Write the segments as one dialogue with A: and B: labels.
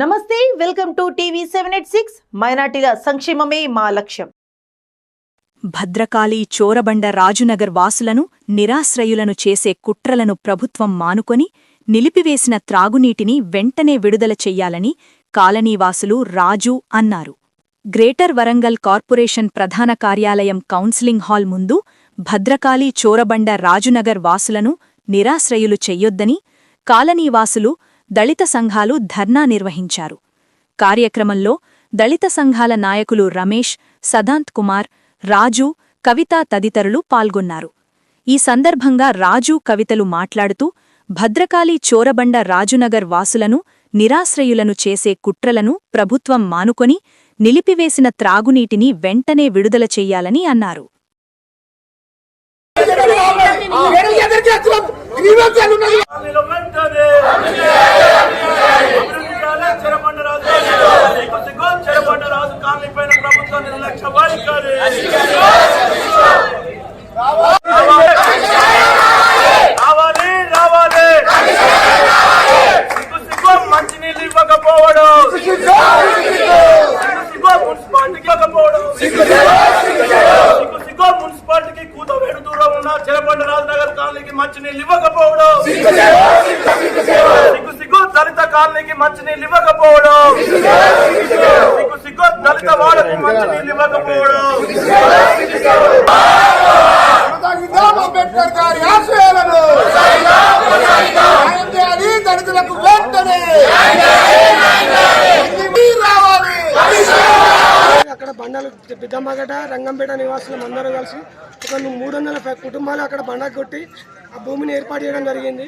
A: నమస్తే welcome to TV seven eight six. మైనార్టీల సంక్షేమమే మా లక్ష్యం.
B: భద్రకాళి చోరబండ రాజునగర్ వాసులను నిరాశ్రయులను చేసే కుట్రలను ప్రభుత్వం మానుకొని నిలిపివేసిన త్రాగునీటిని వెంటనే విడుదల చెయ్యాలని కాలనీవాసులు రాజు అన్నారు. గ్రేటర్ వరంగల్ కార్పొరేషన్ ప్రధాన కార్యాలయం కౌన్సిలింగ్ హాల్ ముందు భద్రకాళి చోరబండ రాజునగర్ వాసులను నిరాశ్రయులు చెయ్యొద్దని కాలనీవాసులు దళిత సంఘాలు ధర్నా నిర్వహించారు. కార్యక్రమంలో దళిత సంఘాల నాయకులు రమేష్ సదాంత్ కుమార్ రాజు కవిత తదితరులు పాల్గొన్నారు. ఈ సందర్భంగా రాజు కవితలు మాట్లాడుతూ భద్రకాళి చోరబండ రాజునగర్ వాసులను నిరాశ్రయులను చేసే కుట్రలను ప్రభుత్వం మానుకొని నిలిపివేసిన త్రాగునీటిని వెంటనే విడుదల చెయ్యాలని అన్నారు.
C: వెంటనే అభివృద్ధి చేయాలి చెరబండ రాజు సిగ్గు సిగ్గు చెరబండ రాజు కాలనీ పైన ప్రభుత్వం నిర్లక్ష్య వైఖరి రావాలి రావాలి. సిగ్గు సిగ్గు మంచినీళ్ళు ఇవ్వకపోవడం. సిగ్గు సిగ్గు మున్సిపాలిటీకి ఇవ్వకపోవడం. సిగ్గు సిగ్గు మున్సిపాలిటీకి కూతవేడు దూరం ఉన్న చెరబండ రాజనగర్ కాలనీకి మంచినీళ్ళు ఇవ్వకపోవడం. సిగ్గు సిగ్గు దళిత కాలనీకి మంచినీళ్ళు ఇవ్వకపోవడం. సిగ్గు సిగ్గు దళిత వాడకు మంచినీళ్ళు ఇవ్వకపోవడం
D: కొనసాగిద్దాం అంబేద్కర్ గారి ఆశయాలను న్యాయం చేయాలి దళితులకు వెంటనే. ఇది రావాలి?
E: అక్కడ బండలు పెద్దమ్మగడ్డ రంగంపేట నివాసులం అందరూ కలిసి ఒక మూడు వందల పై కుటుంబాలు అక్కడ బండ కొట్టి ఆ భూమిని ఏర్పాటు చేయడం జరిగింది.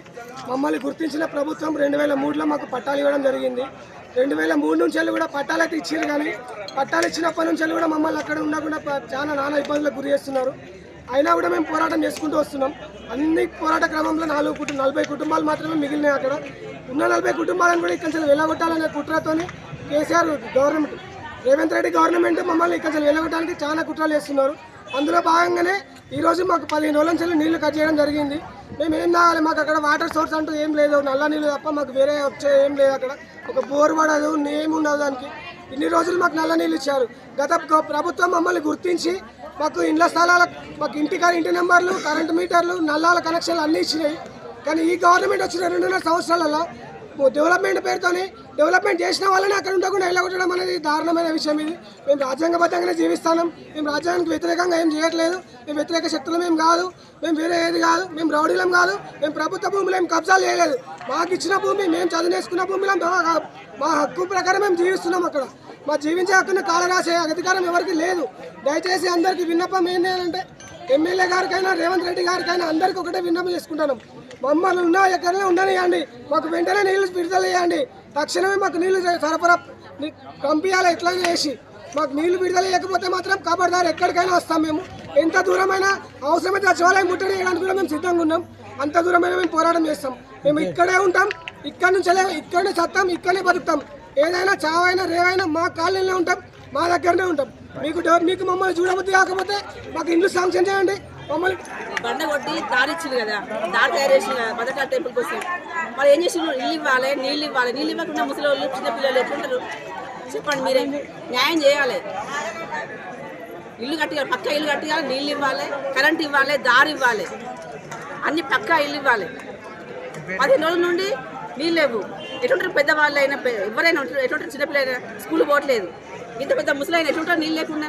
E: మమ్మల్ని గుర్తించిన ప్రభుత్వం రెండు వేల మూడులో మాకు పట్టాలు ఇవ్వడం జరిగింది. రెండు వేల మూడు నుంచి వెళ్ళి కూడా పట్టాలు అయితే ఇచ్చారు కానీ పట్టాలు ఇచ్చినప్పటి నుంచి కూడా మమ్మల్ని అక్కడ ఉండకుండా చాలా నానా ఇబ్బందులకు గురి చేస్తున్నారు. అయినా కూడా మేము పోరాటం చేసుకుంటూ వస్తున్నాం. అన్ని పోరాట క్రమంలో నాలుగు కుటుంబ నలభై కుటుంబాలు మాత్రమే మిగిలినాయి అక్కడ. ఉన్న నలభై కుటుంబాలను కూడా ఇక్కడ నుంచి వెళ్ళగొట్టాలనే కుట్రతో KCR government Revanth Reddy government మమ్మల్ని ఇక్కడ నుంచి వెళ్ళగొట్టడానికి చాలా కుట్రలు చేస్తున్నారు. అందులో భాగంగానే ఈరోజు మాకు పదిహేను రోజుల నుంచి నీళ్ళు కట్ చేయడం జరిగింది. మేము ఏం తాగాలి మాకు అక్కడ వాటర్ సోర్స్ అంటూ ఏం లేదు. నల్ల నీళ్ళు తప్ప మాకు వేరే వచ్చే ఏం లేదు అక్కడ. ఒక బోర్ పడదు నేమ్ ఉండదు దానికి. ఇన్ని రోజులు మాకు నల్ల నీళ్ళు ఇచ్చారు. గత ప్రభుత్వం మమ్మల్ని గుర్తించి మాకు ఇండ్ల స్థలాల మాకు ఇంటికాడ ఇంటి నెంబర్లు కరెంటు మీటర్లు నల్లాల కనెక్షన్లు అన్నీ ఇచ్చినాయి. కానీ ఈ గవర్నమెంట్ వచ్చిన రెండున్నర సంవత్సరాలలో డెవలప్మెంట్ పేరుతోనే డెవలప్మెంట్ చేసిన వాళ్ళని అక్కడ ఉండకుండా వెళ్ళగొట్టడం అనేది దారుణమైన విషయం ఇది. మేము రాజ్యాంగబద్ధంగానే జీవిస్తాం మేము రాజ్యాంగానికి వ్యతిరేకంగా ఏం చేయట్లేదు. మేము వ్యతిరేక శక్తులు మేము కాదు. మేము వేరే ఏది కాదు. మేము రౌడీలం కాదు. మేము ప్రభుత్వ భూములు ఏం కబ్జాలు చేయలేదు. మాకు ఇచ్చిన భూమి మేము చదివేసుకున్న భూమిలో మా- మా హక్కు ప్రకారం మేము జీవిస్తున్నాం అక్కడ. మా జీవించే హక్కును కాలరాసే అధికారం ఎవరికి లేదు. దయచేసి అందరికీ విన్నపం ఏంటంటే ఎమ్మెల్యే గారికైనా రేవంత్ రెడ్డి గారికైనా అందరికీ ఒకటే విన్నపం చేసుకుంటాను. మమ్మల్ని ఉన్న ఎక్కడనే ఉండనియండి మాకు వెంటనే నీళ్ళు విడుదల చేయండి. తక్షణమే మాకు నీళ్ళు సరఫరా పంపించాలి ఎట్లా చేసి. మాకు నీళ్ళు విడుదల చేయకపోతే మాత్రం కబర్దారు ఎక్కడికైనా వస్తాం మేము. ఎంత దూరమైనా అవసరమైతే సచివాలయం ముట్టడి చేయడానికి కూడా మేము సిద్ధంగా ఉన్నాం. అంత దూరమైనా మేము పోరాటం చేస్తాం. మేము ఇక్కడే ఉంటాం. ఇక్కడ నుంచి ఇక్కడనే చస్తాం ఇక్కడనే బతుకుతాం. ఏదైనా చావైనా రేవైనా మా కాలనీలో ఉంటాం. మా దగ్గరనే ఉంటాం. మీకు మీకు మమ్మల్ని చూడబుద్ధి కాకపోతే మాకు ఇండ్లు శాంక్షన్ చేయండి. మమ్మల్ని
F: బండ కొట్టి దారి ఇచ్చింది కదా. దారి తయారు చేసిన కదా భద్రకాళ టెంపుల్ కోసం. మరి ఏం చేసిండ్రు? ఇల్లు ఇవ్వాలి నీళ్ళు ఇవ్వాలి. నీళ్ళు ఇవ్వకుండా ముసలి వాళ్ళు చిన్నపిల్లలు ఎట్లుంటారు? చెప్పండి మీరే. న్యాయం చేయాలి. ఇల్లు కట్టియాలి పక్క ఇల్లు కట్టియాలి నీళ్ళు ఇవ్వాలి కరెంట్ ఇవ్వాలి దారి ఇవ్వాలి. అన్ని పక్కా ఇల్లు ఇవ్వాలి. పదిహేను రోజుల నుండి నీళ్ళు లేవు. ఎటుంటారు పెద్దవాళ్ళు అయినా ఎవరైనా ఎటువంటి ఎటుంటారు చిన్నపిల్లలైనా స్కూల్ పోవట్లేదు. ఇంత పెద్ద ముసలైన ఎటుంటారు నీళ్ళు లేకుండా?